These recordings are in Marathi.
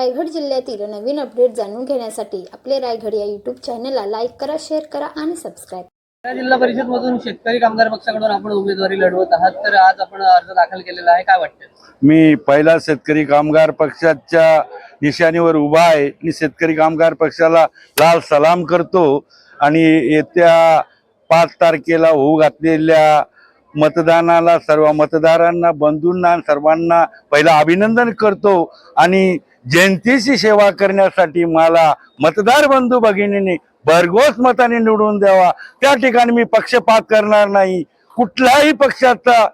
रायगड जिल्ह्यातील नवीन अपडेट जाणून घेण्यासाठी आपले रायगड या यूट्यूब चॅनलला लाईक करा शेअर करा आणि सबस्क्राईब जिल्हा परिषद मधून शेतकरी कामगार पक्षाकडून आपण उमेदवारी लढवत आहात. तर आज आपण अर्ज दाखल केलेला आहे. काय वाटतं? मी पहिला शेतकरी कामगार पक्षाच्या निशाणीवर उभा आहे. आणि शेतकरी कामगार पक्षाला लाल सलाम करतो आणि येत्या पाच तारखेला होऊ घातलेल्या मतदानाला सर्व मतदारांना बंधूंना आणि सर्वांना पहिला अभिनंदन करतो. आणि जनतेची सेवा करण्यासाठी मला मतदार बंधू भगिनींनी भरघोस मताने निवडून द्यावा. त्या ठिकाणी मी पक्षपात करणार नाही. कुठल्याही पक्षाचा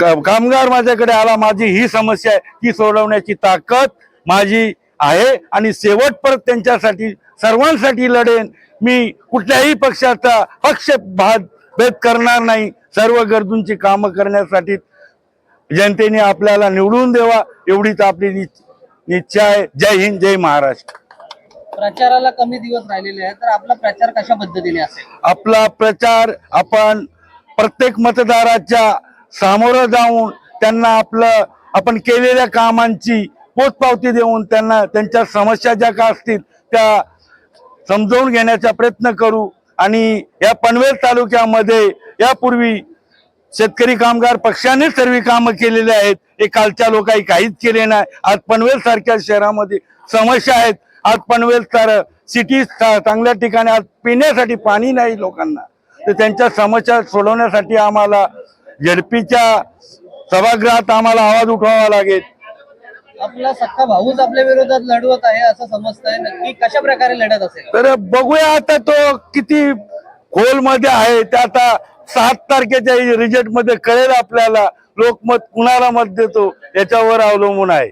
कामगार माझ्याकडे आला माझी ही समस्या आहे ती सोडवण्याची ताकद माझी आहे आणि शेवट परत त्यांच्यासाठी सर्वांसाठी लढेन. मी कुठल्याही पक्षाचा पक्षपात भेद करणार नाही. सर्व गरजूंची कामं करण्यासाठी जनतेने आपल्याला निवडून देवा एवढीच आपली इच्छा आहे. जय हिंद जय महाराष्ट्र. प्रचाराला कमी दिवस राहिलेले आहेत तर आपला प्रचार कशा पद्धतीने असेल? आपला प्रचार आपण प्रत्येक मतदाराच्या सामोरं जाऊन त्यांना आपलं आपण केलेल्या कामांची पोचपावती देऊन त्यांना त्यांच्या समस्या ज्या का असतील त्या समजावून घेण्याचा प्रयत्न करू. आणि या पनवेल तालुक्यामध्ये यापूर्वी शेतकरी कामगार पक्षाने सर्व कामं केलेले आहेत. हे कालच्या लोकांनी काहीच केले नाही. आज पनवेल सारख्या शहरामध्ये समस्या आहेत. आज पनवेल तर सिटी चांगल्या ठिकाणी आज पिण्यासाठी पाणी नाही लोकांना. तर त्यांच्या समस्या सोडवण्यासाठी आम्हाला झडपीच्या सभागृहात आम्हाला आवाज उठवावा लागेल. आपला सख्खा भाऊच आपल्या विरोधात लढवत आहे असं समजतंय. नक्की कशा प्रकारे लढत असेल? तर बघूया आता तो किती होलमध्ये आहे ते आता सात तारखेच्या रिझल्टमध्ये कळेल आपल्याला. लोकमत कुणाला मत देतो याच्यावर अवलंबून आहे.